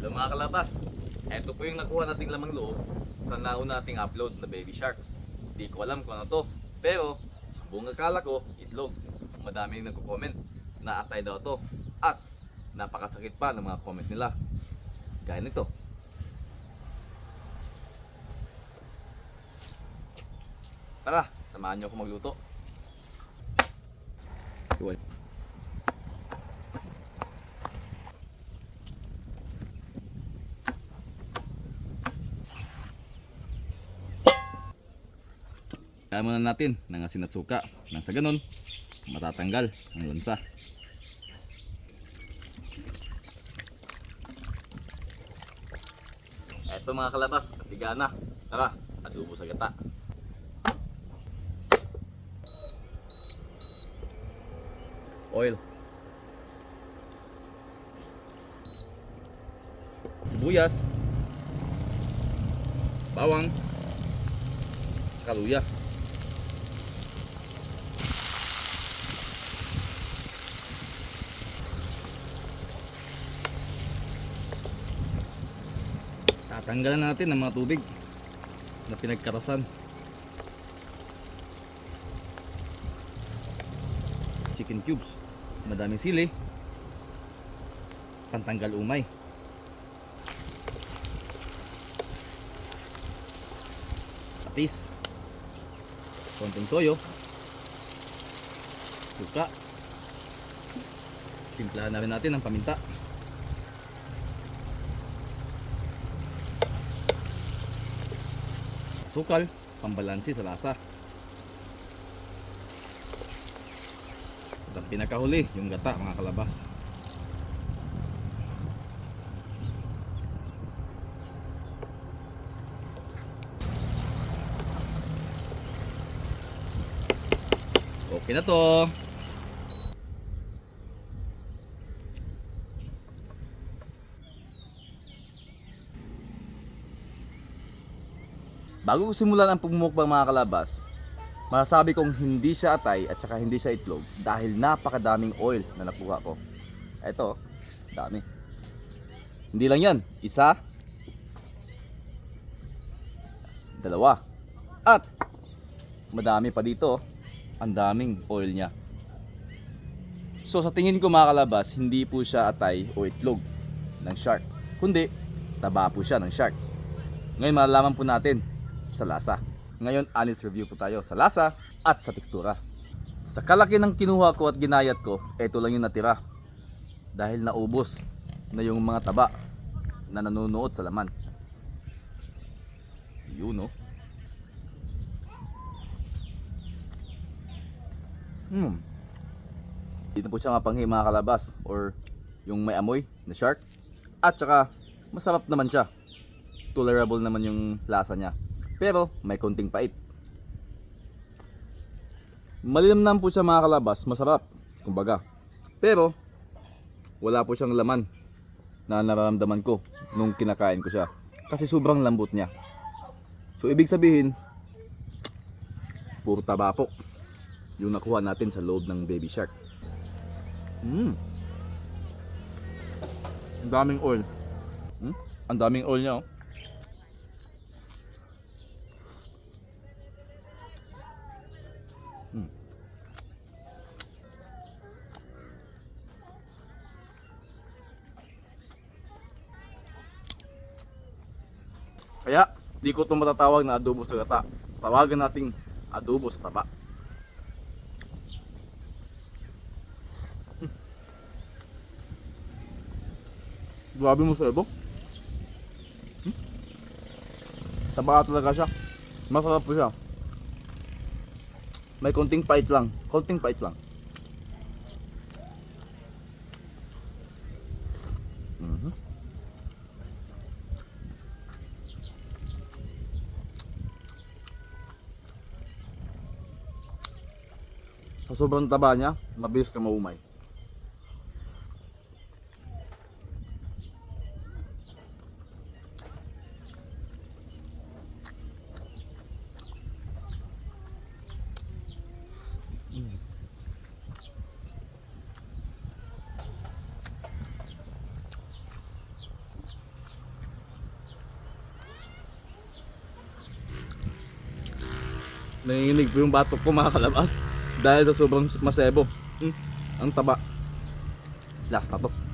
Hello mga kalabas. Ito po yung nakuha nating lamang loob sa nauna nating upload na Baby Shark. Hindi ko alam kung ano to. Pero, buong akala ko, itlog. Madaming nagko-comment na atay daw to. At, napakasakit pa ng mga comment nila. Gaya nito. Tara, samahan niyo ako magluto. Kaya muna natin ng asin at suka nang sa ganun matatanggal ang lansa. Eto mga kalabas, natiga na. Tara, adobo sa gata. Oil. Sibuyas. Bawang. Kaluya. Tatanggalan natin ang mga tubig na pinagkarasan. Chicken cubes. Madaming sili. Pantanggal umay. Patis. Konting toyo. Suka. Timplahan na rin natin ng paminta. Sukal, pambalansi sa lasa. At ang pinakahuli, yung gata mga kalabas. Okay na to. Bago ko simulan ang pagmumukbang mga kalabas, masasabi kong hindi siya atay at saka hindi siya itlog dahil napakadaming oil na nakuha ko. Ito, dami. Hindi lang yan, isa, dalawa, at madami pa dito, ang daming oil niya. So sa tingin ko mga kalabas, hindi po siya atay o itlog ng shark, kundi taba po siya ng shark. Ngayon malalaman po natin sa lasa. Ngayon, honest review po tayo sa lasa at sa tekstura. Sa kalaki ng kinuha ko at ginayat ko, ito lang yung natira. Dahil naubos na yung mga taba na nanunuot sa laman. Yun no. Hmm. Dito po siya mapanghi mga kalabas or yung may amoy na shark. At saka masarap naman siya. Tolerable naman yung lasa niya. Pero may konting pait. Malinamnam po siya mga kalabas, masarap, kumbaga. Pero wala po siyang laman na nararamdaman ko nung kinakain ko siya. Kasi sobrang lambot niya. So ibig sabihin, puro taba po yung nakuha natin sa loob ng baby shark. Mm. Ang daming oil. Hmm? Ang daming oil niya oh. Kaya, di ko ito matatawag na adobo sa gata. Tawagan nating adobo sa taba. Hmm. Grabe mo sa ebo. Hmm? Taba talaga siya. Masarap po siya. May konting pait lang. Konting pait lang. Sa sobrang taba niya, mabilis ka maumay. nanginginig po yung batok ko mga kalabas dahil sa sobrang masebo. Hmm, ang taba. Last na to.